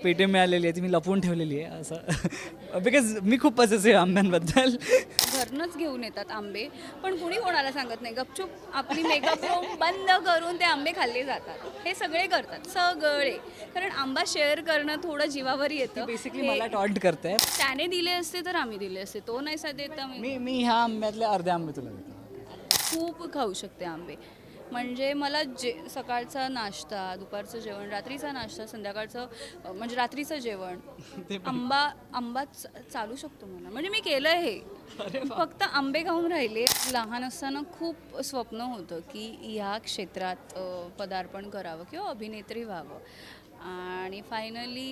पेटी मिळालेली आहे ती मी लपवून ठेवलेली आहे असं. बिकॉज मी खूप पसेसिव्ह आंब्यांबद्दल. घरनंच घेऊन येतात आंबे पण कुणी कोणाला सांगत नाही. गपचूप आपली मेकअप रूम बंद करून ते आंबे खाल्ले जातात. हे सगळे करतात. सगळे. कारण आंबा शेअर करणं थोडं जीवावर येतं. बेसिकली मला टॉन्ट करते. त्याने दिले असते तर आम्ही दिले असते. तो नाही सा देत मी मी ह्या आंब्यातले अर्धे आंबे तुला देतो. खूप खाऊ शकते आंबे. म्हणजे मला जे सकाळचा नाश्ता दुपारचं जेवण रात्रीचा नाश्ता संध्याकाळचं म्हणजे रात्रीचं जेवण आंबा आंबा चालू शकतो मला. म्हणजे मी केलं हे. फक्त आंबे खाऊन राहिले. लहान असताना खूप स्वप्न होतं की ह्या क्षेत्रात पदार्पण करावं किंवा अभिनेत्री व्हावं. आणि फायनली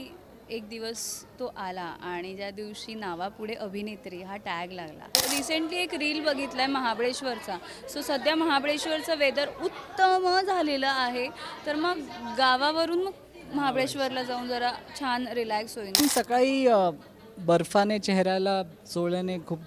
एक दिवस तो आला आणि ज्या दिवशी नावापुढे अभिनेत्री हा टॅग लागला. रिसेंटली एक रील बघितला आहे महाबळेश्वरचा. सो सध्या महाबळेश्वरचं वेदर उत्तम झालेलं आहे. तर मग गावावरून मग महाबळेश्वरला जाऊन जरा छान रिलॅक्स होईल. सकाळी बर्फाने चेहऱ्याला चोळल्याने खूप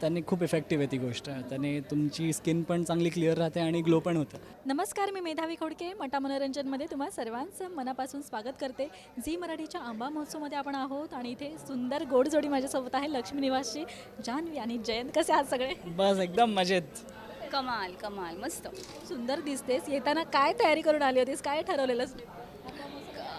त्यांनी खूप इफेक्टिव्ह आहे ती गोष्ट. त्याने तुमची स्किन पण चांगली क्लिअर राहते आणि ग्लो पण होतं. नमस्कार मी मेधावी खोडके. मटा मनोरंजनमध्ये तुम्हा सर्वांचं मनापासून स्वागत करते. झी मराठीच्या आंबा महोत्सवमध्ये आपण आहोत आणि इथे सुंदर गोड जोडी माझ्यासोबत आहे लक्ष्मी निवासची. जान्हवी आणि जयंत कसे आहात सगळे? बस एकदम मजेत. कमाल कमाल. मस्त. सुंदर दिसतेस. येताना काय तयारी करून आली होतीस? काय ठरवलेलंस?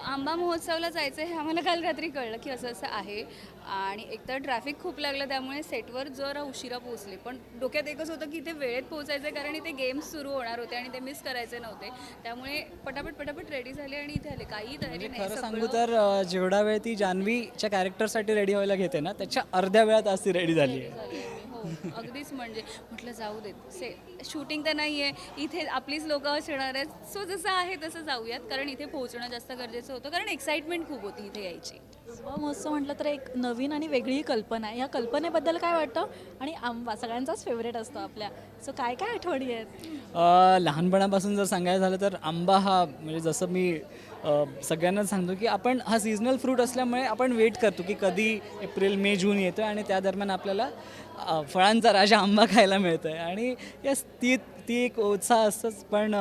आंबा महोत्सवला जायचं हे आम्हाला काल रात्री कळलं की असं असं आहे. आणि एकतर ट्रॅफिक खूप लागलं त्यामुळे सेटवर जरा उशिरा पोहोचले. पण डोक्यात एकच होतं की इथे वेळेत पोहोचायचं आहे कारण इथे गेम्स सुरू होणार होते आणि ते मिस करायचे नव्हते. त्यामुळे पटापट पटापट रेडी झाले आणि इथे आले. काही तयारी नाही खरं सांगू सगळं तर अ, जेवढा वेळ ती जान्हवीच्या कॅरेक्टरसाठी रेडी व्हायला घेते ना त्याच्या अर्ध्या वेळात आज ती रेडी झाली आहे. हो अगदीच म्हणजे. म्हटलं जाऊ देत. से शूटिंग तर नाही आहे इथे आपलीच लोक असणार आहेत. सो जसं आहे तसं जाऊयात. कारण इथे पोहोचणं जास्त गरजेचं होतं. कारण एक्साइटमेंट खूप होती इथे यायची. महोत्सव म्हटलं तर एक नवीन आणि वेगळी कल्पना आहे. या कल्पनेबद्दल काय वाटतं? आणि आंबा सगळ्यांचाच फेवरेट असतो आपल्या. सो काय काय आठवणी आहेत? लहानपणापासून जर सांगायचं झालं तर आंबा हा म्हणजे जसं मी सगळ्यांनाच सांगतो की आपण हा सीझनल फ्रूट असल्यामुळे आपण वेट करतो की कधी एप्रिल मे जून येतो आणि त्या दरम्यान आपल्याला फळांचा राजा आंबा खायला मिळतो आहे आणि यस ती ती एक उत्साह असतंच. पण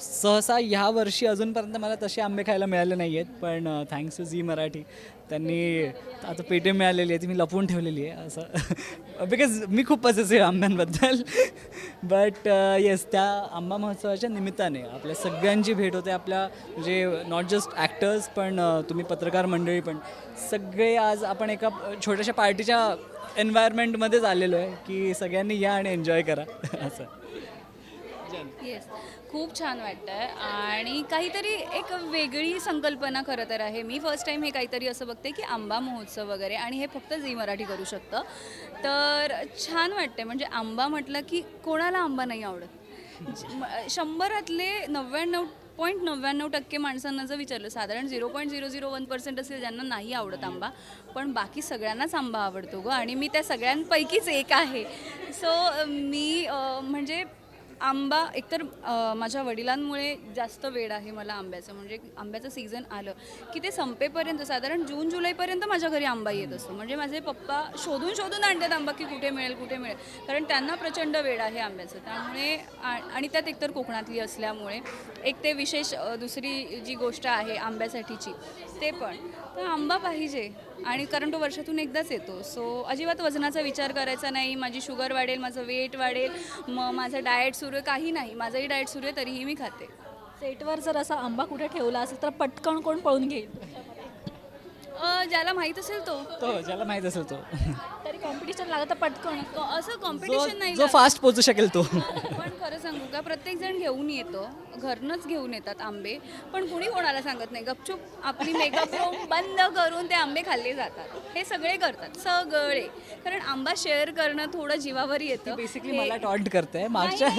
सहसा ह्या वर्षी अजूनपर्यंत मला तसे आंबे खायला मिळाले नाही आहेत पण थँक्स टू झी मराठी. त्यांनी आता पेटी मिळालेली आहे ती मी लपवून ठेवलेली आहे असं. बिकॉज मी खूप पसेसिव्ह आंब्यांबद्दल. बट येस uh, त्या आंबा महोत्सवाच्या निमित्ताने आपल्या सगळ्यांची भेट होते. आपल्या म्हणजे नॉट जस्ट ॲक्टर्स पण uh, तुम्ही पत्रकार मंडळी पण. सगळे आज आपण एका छोट्याशा पार्टीच्या एन्व्हायरमेंटमध्येच आलेलो आहे की सगळ्यांनी या आणि एन्जॉय करा असं. येस खूप छान वाटतंय. आणि काहीतरी एक वेगळी संकल्पना खरं तर आहे. मी फर्स्ट टाईम हे काहीतरी असं बघते की आंबा महोत्सव वगैरे आणि हे फक्त झी मराठी करू शकतं. तर छान वाटते म्हणजे आंबा म्हटलं की कोणाला आंबा नाही आवडत? शंभरातले नव्याण्णव पॉईंट नव्याण्णव टक्के माणसांना जर विचारलं साधारण zero point zero zero one percent असेल ज्यांना नाही आवडत आंबा पण बाकी सगळ्यांनाच आंबा आवडतो गं. आणि मी त्या सगळ्यांपैकीच एक आहे. सो मी म्हणजे आंबा एकतर माझ्या वडिलांमुळे जास्त वेळ आहे मला आंब्याचं. म्हणजे आंब्याचं सीझन आलं की ते संपेपर्यंत साधारण जून जुलैपर्यंत माझ्या घरी आंबा येत असतो. म्हणजे माझे पप्पा शोधून शोधून आणतात आंबा की कुठे मिळेल कुठे मिळेल. कारण त्यांना प्रचंड वेळ आहे आंब्याचं. त्यामुळे आ- आणि त्यात एकतर कोकणातली असल्यामुळे एक ते विशेष दुसरी जी गोष्ट आहे आंब्यासाठीची ते पण. तर आंबा पाहिजे. आणि कारण तो वर्षातून एकदाच येतो. सो अजिबात वजनाचा विचार करायचा नाही. माझी शुगर वाढेल माझं वेट वाढेल मग माझं डाएट सुरू आहे काही नाही. माझंही डाएट सुरू आहे तरीही मी खाते. सेटवर जर असा आंबा कुठे ठेवला असेल तर पटकन कोण पळून घेईल? अ, ज्याला माहीत असेल तो. तो ज्याला माहीत असेल तो. तरी कॉम्पिटिशन पटकन. क- असं कॉम्पिटिशन नाही जो फास्ट पोचू शकेल तो. पण खरं सांगू का प्रत्येक जण घेऊन येतो. घरनंच घेऊन येतात आंबे. पण कुणी कोणाला सांगत नाही. गपचूप आपली मेकअप रूम बंद करून ते आंबे खाल्ले जातात. हे सगळे करतात. सगळे. कारण आंबा शेअर करणं थोडं जीवावर येतं. बेसिकली हे- मला टॉन्ट करते मागच्या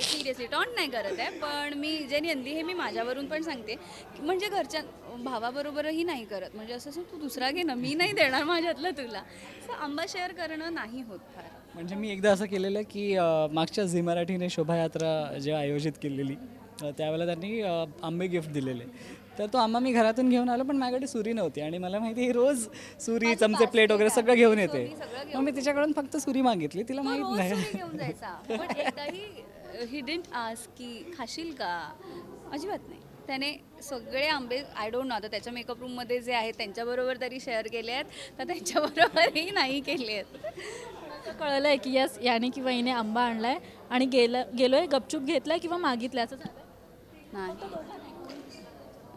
सिरियसली टॉन्ट नाही करत आहे. पण मी जे नंदी हे मी माझ्यावरून पण सांगते. की म्हणजे घरच्या भावाबरोबरही नाही करत. म्हणजे असं असं तू दुसरा घे ना. मी नाही देणार माझ्यातलं तुला. आंबा शेअर करणं नाही होत फार. म्हणजे मी एकदा असं केलेलं की अ, मागच्या झी मराठीने शोभायात्रा जेव्हा आयोजित केलेली अ, त्यावेळेला त्यांनी अ, आंबे गिफ्ट दिलेले. तर तो आंबा मी घरातून घेऊन आलो पण माझ्याकडे सुरी नव्हती आणि मला माहिती आहे, ही रोज सुरी चमचे प्लेट वगैरे सगळं घेऊन येते. मग मी तिच्याकडून फक्त सुरी मागितली तिला तो माहीत रोज नाही. सुरी घेऊन जायचा. पण एकदाही ही डिंट आस्क की खाशील का? अजिबात नाही. त्याने सगळे आंबे आय डोंट नो आता त्याच्या मेकअप रूममध्ये जे आहेत त्यांच्याबरोबर तरी शेअर केले आहेत तर त्यांच्याबरोबरही नाही केले आहेत. कळलं आहे की यस याने किंवा हिने आंबा आणलाय आणि गेलं गेलोय गपचूप घेतलाय किंवा मागितलाय असं झालं नाही.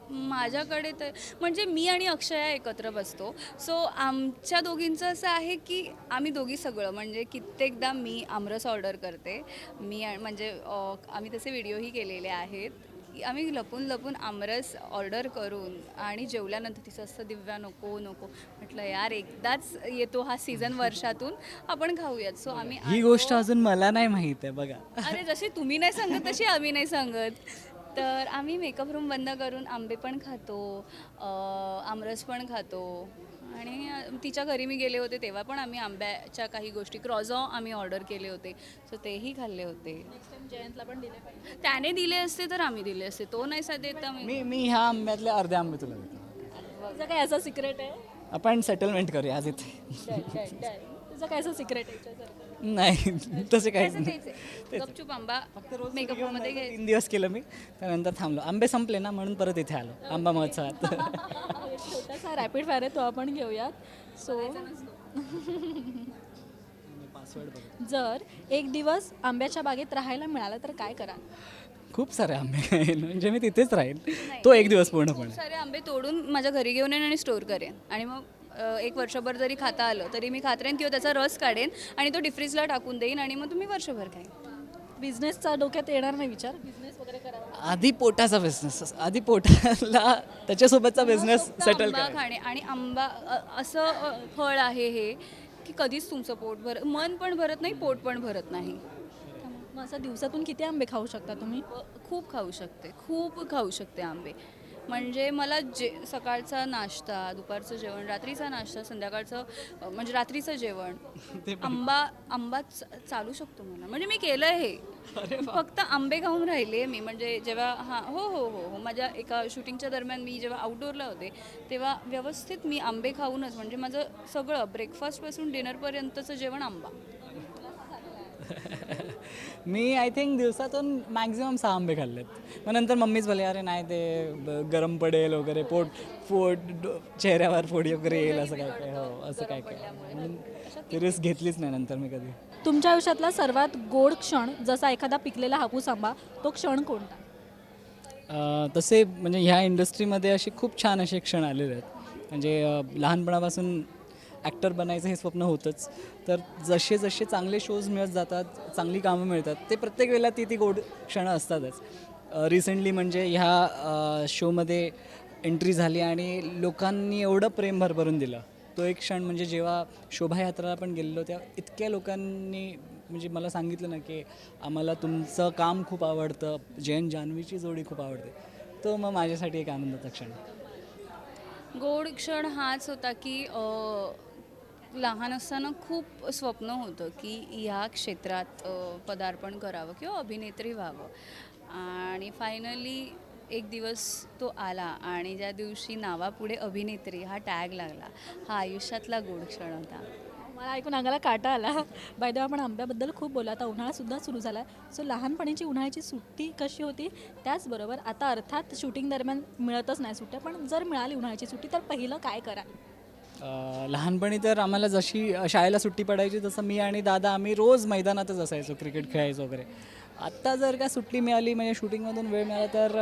माझ्याकडे तर म्हणजे मी आणि अक्षया एकत्र बसतो. सो आमच्या दोघींचं असं आहे की आम्ही दोघी सगळं म्हणजे कित्येकदा मी आमरस ऑर्डर करते. मी म्हणजे आम्ही तसे व्हिडिओही केलेले आहेत. आम्ही लपून लपून आमरस ऑर्डर करून आणि जेवल्यानंतर तिचं असं दिव्या नको नको. म्हटलं यार एकदाच येतो हा सीझन वर्षातून आपण खाऊयात. सो आम्ही ही. गोष्ट अजून मला नाही माहीत आहे बघा. अरे जशी तुम्ही नाही सांगत तशी आम्ही नाही सांगत. तर आम्ही मेकअप रूम बंद करून आंबे पण खातो आमरस पण खातो. आणि तिच्या घरी मी गेले होते तेव्हा पण आम्ही आंब्याच्या काही गोष्टी क्रॉझॉ आम्ही ऑर्डर केले होते. सो तेही खाल्ले होते. जयंतला पण दिले पाहिजे. त्याने दिले असते तर आम्ही दिले असते. तो नाही सा देत मी मी मी ह्या आंब्यातले अर्धे आंबे तुला देतो काय असं सिक्रेट आहे? आपण सेटलमेंट करूया आज इथे. तुझं काय असं सिक्रेट आहे? नाही तसे आहे. गपचूप आंबा फक्त रोज मेकअप जायचं. घ्यायचा तीन दिवस केलं मी त्यानंतर थांबलो. आंबे संपले ना म्हणून परत इथे आलो. आंबा महोत्सवात. छोटासा रॅपिड फायर आहे तो आपण घेऊयात. सो जर एक दिवस आंब्याच्या बागेत राहायला मिळालं तर काय करा खूप सारे आंबे खाईन म्हणजे मी तिथेच राहील. तो एक दिवस पूर्णपणे. सारे आंबे तोडून माझ्या घरी घेऊन येईन आणि स्टोअर करेन. आणि मग एक वर्षभर जरी खाता आलं तरी मी खात राहीन किंवा त्याचा रस काढेन आणि तो डिफ्रीजला टाकून देईन आणि मग तुम्ही वर्षभर खाईन. बिझनेसचा डोक्यात येणार नाही विचार? बिझनेस वगैरे करावा आधी पोटाचा बिझनेस आधी पोटाला त्याच्यासोबतचा बिझनेस सेटल आंबा खाणे आणि आंबा अ, असं फळ आहे हे की कधीच तुमचं पोट भर मन पण भरत नाही पोट पण भरत नाही. मग असं दिवसातून किती आंबे खाऊ शकता तुम्ही? खूप खाऊ शकते खूप खाऊ शकते आंबे. म्हणजे मला जे सकाळचा नाश्ता दुपारचं जेवण रात्रीचा नाश्ता संध्याकाळचं म्हणजे रात्रीचं जेवण आंबा आंबा चालू शकतो मला. म्हणजे मी केलं हे. फक्त आंबे खाऊन राहिले मी. म्हणजे जेव्हा हां हो हो हो हो. माझ्या एका शूटिंगच्या दरम्यान मी जेव्हा आउटडोअरला होते तेव्हा व्यवस्थित मी आंबे खाऊनच म्हणजे माझं सगळं ब्रेकफास्टपासून डिनरपर्यंतचं जेवण आंबा. मी आय थिंक दिवसातून मॅक्झिमम सहा आंबे खाल्लेत. मग नंतर मम्मीच बोले अरे नाही ते गरम पडेल वगैरे पोट पोट चेहऱ्यावर फोडी वगैरे येईल असं काय काय हो असं काय काय. ती रिस्क घेतलीच नाही नंतर मी कधी. तुमच्या आयुष्यातला सर्वात गोड क्षण जसा एखादा पिकलेला हापूस आंबा तो क्षण कोणता? तसे म्हणजे ह्या इंडस्ट्रीमध्ये असे खूप छान असे क्षण आलेले आहेत. म्हणजे लहानपणापासून ॲक्टर बनायचं हे स्वप्न होतंच. तर जसे जसे चांगले शोज मिळत जातात चांगली कामं मिळतात ते प्रत्येक वेळेला ती ती गोड क्षणं असतातच. रिसेंटली म्हणजे ह्या शोमध्ये एंट्री झाली आणि लोकांनी एवढं प्रेम भरभरून दिलं. तो एक क्षण म्हणजे जेव्हा शोभायात्राला आपण गेलेलो तेव्हा इतक्या लोकांनी म्हणजे मला सांगितलं ना की आम्हाला तुमचं काम खूप आवडतं जयंत जान्हवीची जोडी खूप आवडते. तो मग माझ्यासाठी एक आनंदाचा क्षण. गोड क्षण हाच होता की लहान असताना खूप स्वप्न होतं की ह्या क्षेत्रात पदार्पण करावं किंवा अभिनेत्री व्हावं. आणि फायनली एक दिवस तो आला आणि ज्या दिवशी नावापुढे अभिनेत्री हा टॅग लागला हा आयुष्यातला गोड क्षण होता. मला ऐकून अंगाला काटा आला. बायदेव आपण आंब्याबद्दल खूप बोला आता उन्हाळासुद्धा सुरू झाला सो लहानपणीची उन्हाळ्याची सुट्टी कशी होती? त्याचबरोबर आता अर्थात शूटिंग दरम्यान मिळतच नाही सुट्ट्या. पण जर मिळाली उन्हाळ्याची सुट्टी तर पहिलं काय करा लहानपणी तर आम्हाला जशी शाळेला सुट्टी पडायची तसं मी आणि दादा आम्ही रोज मैदानातच असायचो क्रिकेट खेळायचो वगैरे. आत्ता जर का सुट्टी मिळाली म्हणजे शूटिंगमधून वेळ मिळाला तर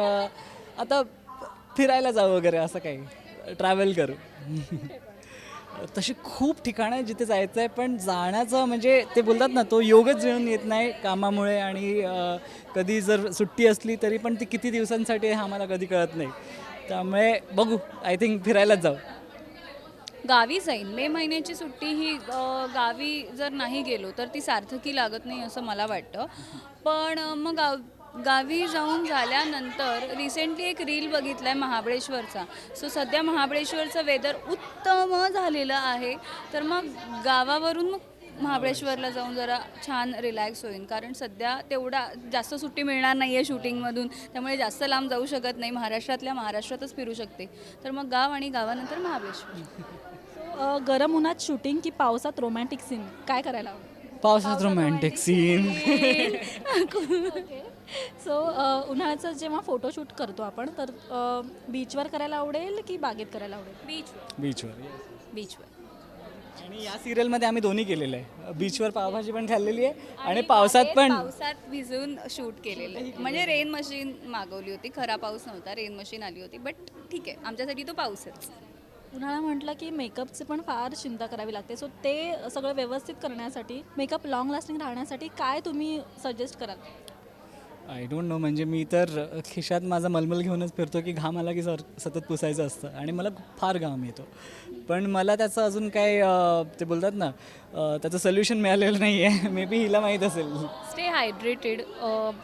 आता फिरायला जाऊ वगैरे असं काही. ट्रॅव्हल करू. तशी खूप ठिकाणं आहे जिथे जायचं आहे पण जाण्याचं म्हणजे ते बोलतात ना तो योगच मिळून येत नाही कामामुळे आणि कधी जर सुट्टी असली तरी पण ती किती दिवसांसाठी आहे हा कधी कळत नाही. त्यामुळे बघू आय थिंक फिरायलाच जाऊ. गावी जाईन. मे महिन्याची सुट्टी ही गावी जर नाही गेलो तर ती सार्थकी लागत नाही असं मला वाटतं. पण मग गाव गावी जाऊन झाल्यानंतर रिसेंटली एक रील बघितला आहे महाबळेश्वरचा. सो सध्या महाबळेश्वरचं वेदर उत्तम झालेलं आहे. तर मग गावावरून मग महाबळेश्वरला जाऊन जरा छान रिलॅक्स होईन. कारण सध्या तेवढा जास्त सुट्टी मिळणार नाही आहे शूटिंगमधून त्यामुळे जास्त लांब जाऊ शकत नाही. महाराष्ट्रातल्या महाराष्ट्रातच फिरू शकते. तर मग गाव आणि गावानंतर महाबळेश्वर. गरम उन्हात शूटिंग की पावसात रोमॅन्टिक सीन काय करायला हवं? पावसात रोमॅन्टिक सीन सो उन्हाळ्याचं जेव्हा फोटोशूट करतो आपण तर बीचवर करायला आवडेल की बागेत करायला आवडेल? बीचवर बीचवर बीचवर आणि या सिरियलमध्ये आम्ही दोन्ही केलेलं आहे. बीचवर पावभाजी पण खाल्लेली आहे आणि पावसात पण. पावसात भिजून शूट केलेलं आहे. म्हणजे रेन मशीन मागवली होती. खरा पाऊस नव्हता. रेन मशीन आली होती. बट ठीक आहे. आमच्यासाठी तो पाऊसच. उन्हाळा म्हटलं की मेकअपची पण फार चिंता करावी लागते. सो ते सगळं व्यवस्थित करण्यासाठी मेकअप लॉंग लास्टिंग राहण्यासाठी काय तुम्ही सजेस्ट कराल? आय डोंट नो म्हणजे मी तर खिशात माझा मलमल घेऊनच फिरतो की घाम आला की सर सतत पुसायचं असतं. आणि मला फार घाम येतो. पण मला त्याचं अजून काय ते बोलतात ना त्याचं सोल्युशन मिळालेलं नाही आहे मे बी हिला माहीत असेल. स्टे हायड्रेटेड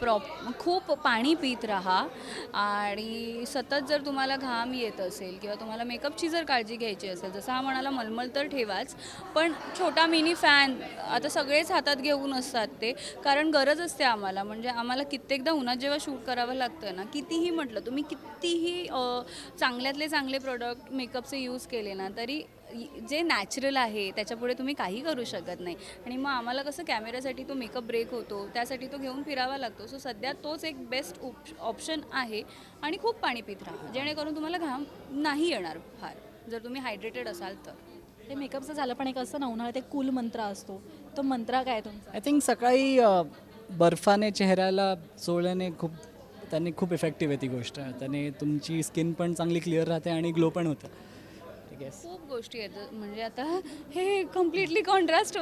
प्रॉप खूप पाणी पित राहा. आणि सतत जर तुम्हाला घाम येत असेल किंवा तुम्हाला मेकअपची जर काळजी घ्यायची असेल जसं हा म्हणाला मलमल तर ठेवाच. पण छोटा मिनी फॅन आता सगळेच हातात घेऊन असतात ते कारण गरज असते आम्हाला. म्हणजे आम्हाला कित्येकदा उन्हात जेव्हा शूट करावं लागतं ना कितीही म्हटलं तुम्ही कितीही चांगल्यातले चांगले प्रोडक्ट मेकअपचे यूज केले ना तरी जे नॅचरल आहे त्याच्यापुढे तुम्ही काही करू शकत नाही. आणि मग आम्हाला कसं कॅमेऱ्यासाठी तो मेकअप ब्रेक होतो त्यासाठी तो घेऊन फिरावा लागतो. सो सध्या तोच एक बेस्ट ऑप्शन आहे आणि खूप पाणी पित राहा. जेणेकरून तुम्हाला घाम नाही येणार फार. जर तुम्ही हायड्रेटेड असाल तर. ते मेकअपचं झालं पण एक असतं ना उन्हाळ्यात एक कूल मंत्र असतो. तो मंत्र काय तुमचा? आय थिंक सकाळी बर्फाने चेहऱ्याला चोळल्याने खूप त्यांनी खूप इफेक्टिव्ह आहे ती गोष्ट. त्याने तुमची स्किन पण चांगली क्लिअर राहते आणि ग्लो पण होतं. गेस खूप गोष्टी आहेत. म्हणजे आता हे कम्प्लिटली कॉन्ट्रास्ट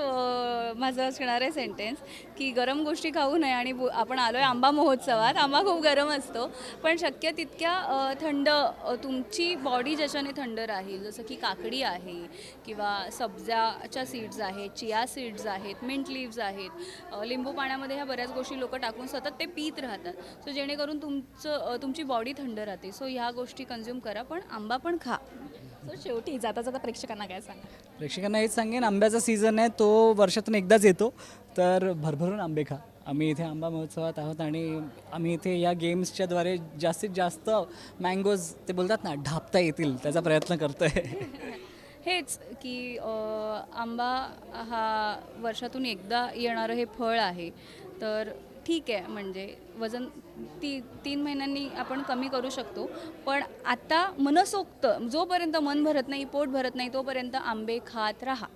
माझं असणार आहे सेंटेन्स की गरम गोष्टी खाऊ नये आणि आपण आलो आहे आंबा महोत्सवात. आंबा खूप गरम असतो पण शक्य तितक्या थंड तुमची बॉडी ज्याच्याने थंड राहील जसं की काकडी आहे किंवा सब्जाच्या सीड्स आहेत चिया सीड्स आहेत मिंट लिव्ज आहेत लिंबू पाण्यामध्ये ह्या बऱ्याच गोष्टी लोक टाकून सतत ते पीत राहतात. सो जेणेकरून तुमचं तुमची बॉडी थंड राहते. सो ह्या गोष्टी कन्झ्युम करा पण आंबा पण खा. सो शेवटी जाता जाता प्रेक्षकांना काय सांगा? प्रेक्षकांना हेच सांगेन आंब्याचा सीझन आहे तो वर्षातून एकदाच येतो. तर भरभरून आंबे खा. आम्ही इथे आंबा महोत्सवात आहोत आणि आम्ही इथे या गेम्सच्याद्वारे जास्तीत जास्त मँगोज ते बोलतात ना ढापता येतील त्याचा प्रयत्न करतो आहे हेच की अ, आंबा हा वर्षातून एकदा येणारं हे फळ आहे. तर ठीक आहे म्हणजे वजन ती तीन महिन्यांनी आपण कमी करू शकतो. पण आता मनसोक्त जोपर्यंत मन भरत नाही पोट भरत नाही तोपर्यंत आंबे खात राहा.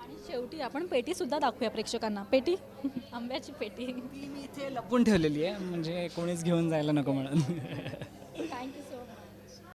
आणि शेवटी आपण पेटीसुद्धा दाखवूया प्रेक्षकांना. पेटी? आंब्याची पेटी. ती मी इथे लपून ठेवलेली आहे म्हणजे कोणीच घेऊन जायला नको म्हणून.